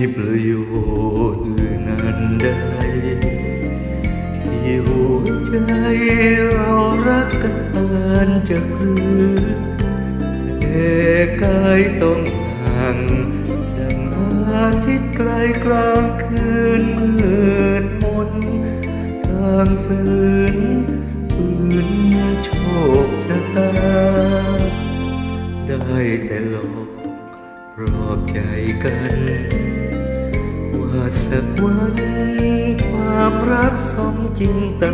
อื่นนั้นใดที่หัวใจเรารักกันจะคลือแต่กายต้องห่างดังอาทิตย์ไกลกลางคืนมืดมนทางฝืนฝืนโชคชะตา ได้แต่หลอกปลอบใจกัน สักวันความรักสมจริงตา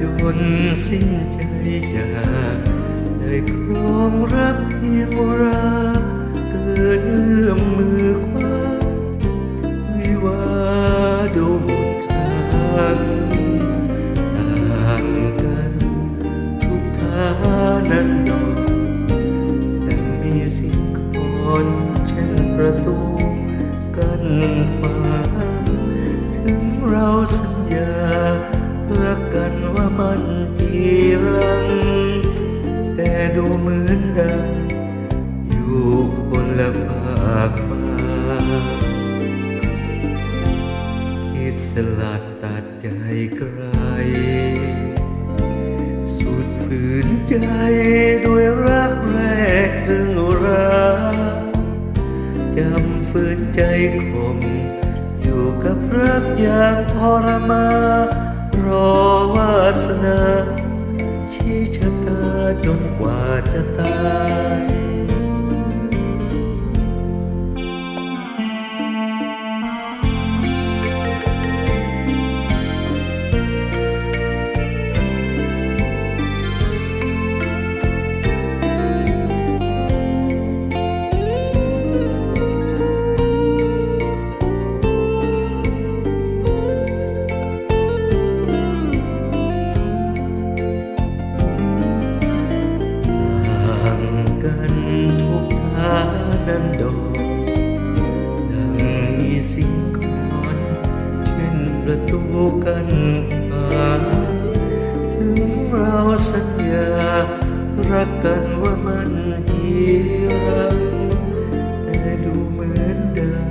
จนสิ้นใจจากได้ครองรักเพียงราเกิดเอื้อมมือคว้าวิวาดูหมดทางต่างกันทุกทานั้น ฟ้า ถึงเราสัญญารักกันว่ามันจีรัง แต่ดูเหมือนดัง อยู่คนละภาคฟ้าคิดสลัดตัดใจไกล สุดฝืนใจ ใจคมอยู่กับรักอย่างทรมารอวาสนา ชี้ชะตาจนกว่าจะตาย กันฟ้าถึงเราสัญญา รักกันว่ามันจีรังแต่ดูเหมือนดัง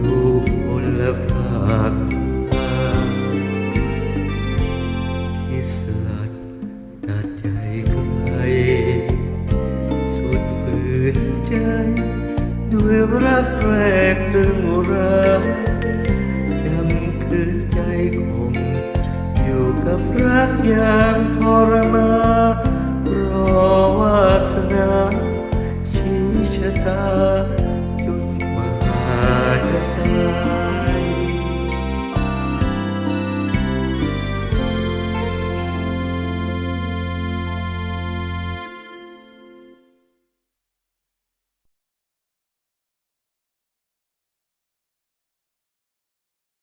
อยู่คนละภาคฟ้าคิดสลัดตัดใจไกลสุดฝืนใจ ด้วยรักแรกดึงรัก กับรักอย่างทรมารอวาสนาชี้ชะตา